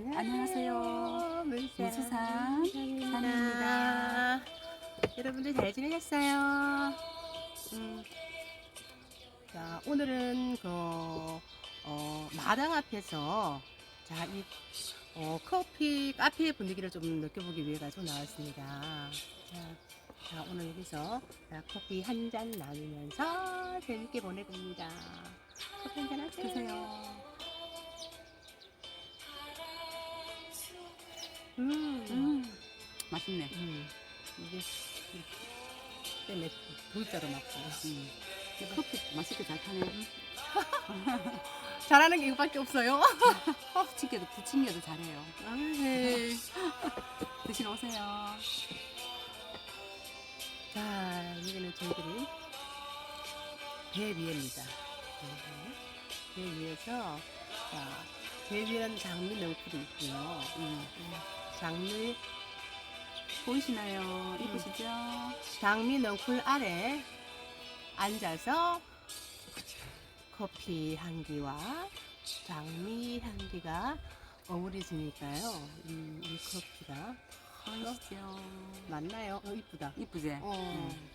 안녕하세요. 무수산 산입니다. 산입니다. 여러분들 잘 지내셨어요? 음, 자, 오늘은 그, 어, 마당 앞에서, 자, 이, 어, 커피, 카페의 분위기를 좀 느껴보기 위해 가지고 나왔습니다. 자, 자, 오늘 여기서 자, 커피 한 잔 나누면서 재밌게 보내봅니다. 커피 한 잔 하세요. 드세요. 맛있네. 음, 이게 때문에 V자로 맞고 음. 커피 맛있게 잘 타네. 잘하는 게 이거밖에 없어요. 부침개도 부침개도 잘해요. 아, 네. 드시러 오세요. 자, 여기는 저희들이 배 위에입니다. 네. 배 위에서 자, 배 위에는 장미 명풀이 있고요. 음. 음, 장미 보이시나요? 이쁘시죠? 장미 넝쿨 아래 앉아서 커피 향기와 장미 향기가 어우러지니까요. 음, 이 커피가 보이시죠? 맞나요? 어, 이쁘다. 이쁘지? 어. 음.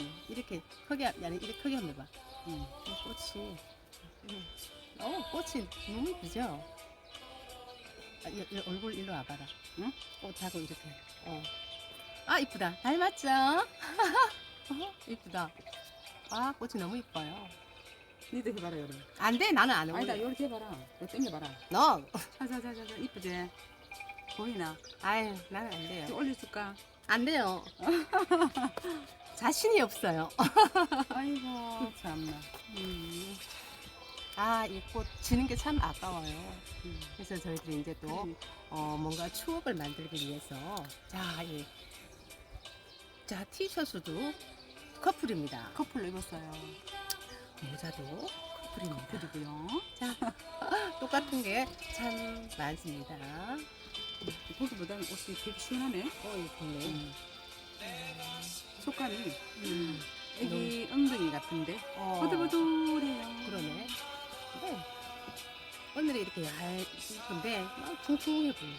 음, 이렇게 크게, 하- 아니, 이렇게 크게 한번 해봐. 음. 이 꽃이. 음. 어, 꽃이 너무 이쁘죠? 아, 이, 이 얼굴 일로 와봐라. 응? 꽃하고 이렇게. 어. 아, 이쁘다. 닮았죠? 어, 이쁘다. 아, 꽃이 너무 이뻐요. 니도 해봐라, 여러분. 안 돼, 나는 안 아니다, 어울려. 이렇게 해봐라. 이거 당겨봐라. 너! 자자자자자, 이쁘지? 보이나? 아유, 나는 안 돼요. 좀 올려줄까? 안 돼요. 자신이 없어요. 아이고, 참나. 음. 아, 이 꽃 지는 게 참 아까워요. 음. 그래서 저희들이 이제 또 음. 어, 뭔가 추억을 만들기 위해서 자, 이, 자 티셔츠도 커플입니다. 커플로 입었어요. 모자도 커플입니다. 커플이고요. 자, 똑같은 게 참 많습니다. 보기보다는 옷이 되게 시원하네. 어, 이거 좋네. 음. 속감이 음. 애기 엉덩이 같은데 어, 보들보들해요. 그러네. 네. 오늘이 이렇게 얇은데 막 퉁퉁해 보여.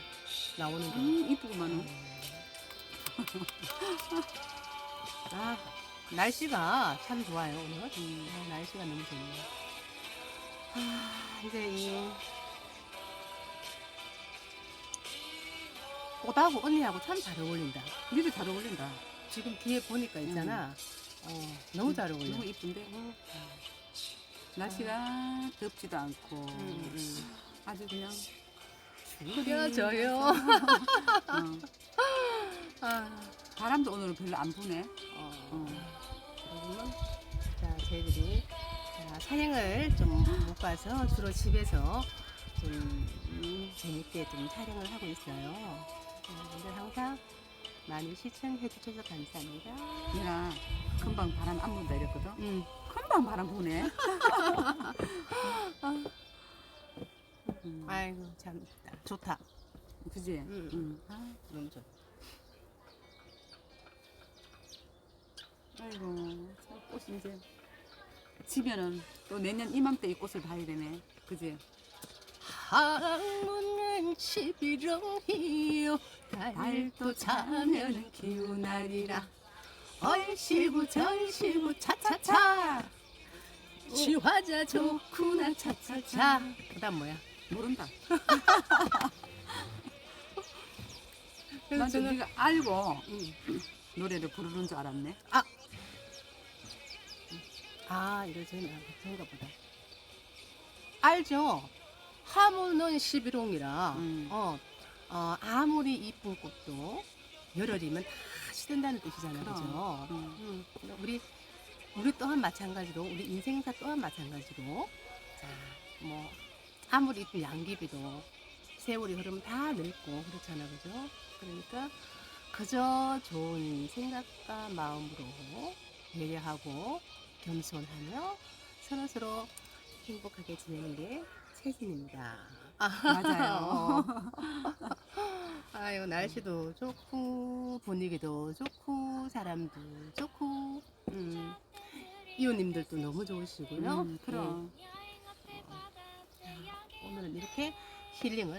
나오는 게. 음, 이쁘구만. 음. 아, 날씨가 참 좋아요, 오늘. 음. 아, 날씨가 너무 좋네요. 아, 이제 이 꽃하고 언니하고 참 잘 어울린다. 니도 잘 어울린다. 지금 뒤에 보니까 있잖아. 어, 너무 잘 어울려. 너무 이쁜데 음, 날씨가 덥지도 않고 음, 음. 아주 그냥 흐려져요. 어, 아, 바람도 오늘은 별로 안 부네. 어. 어. 그러면 자 저희들이 자, 사행을 좀 못 가서 주로 집에서 좀 음, 재밌게 좀 촬영을 하고 있어요. 여러분들 항상 많이 시청해 주셔서 감사합니다. 내가 금방 바람 안 분다 이랬거든. 음. 금방 바람 부네. 음, 아이고 참 좋다. 그지? 음. 음. 아, 너무 좋다. 아이고 참 꽃이 이제 지면은 또 내년 이맘때 이 꽃을 봐야 되네. 그지? 한문 은 11월이요 달도 자면 기운하리라 얼씨구 절씨구 차차차 지화자 좋구나 차차차 그 다음 뭐야? 모른다. 그래서 난 저는 네가 알고 음. 노래를 부르는 줄 알았네. 아 이거 저는 그런가 보다 알죠? 하모는 11홍이라 음. 어, 어, 아무리 이쁜 꽃도 열흘이면 다 시든다는 뜻이잖아요. 그죠? 음. 음, 우리 우리 또한 마찬가지로 우리 인생사 또한 마찬가지로 자 뭐 아무리 또 양귀비도 세월이 흐르면 다 늙고 그렇잖아 그죠? 그러니까 그저 좋은 생각과 마음으로 배려하고 겸손하며 서로 서로 행복하게 지내는 게 최선입니다. 맞아요. 아유 날씨도 좋고 분위기도 좋고 사람도 좋고 음, 이웃님들도 너무 좋으시고요. 음, 그럼. 네. 오늘은 이렇게 힐링을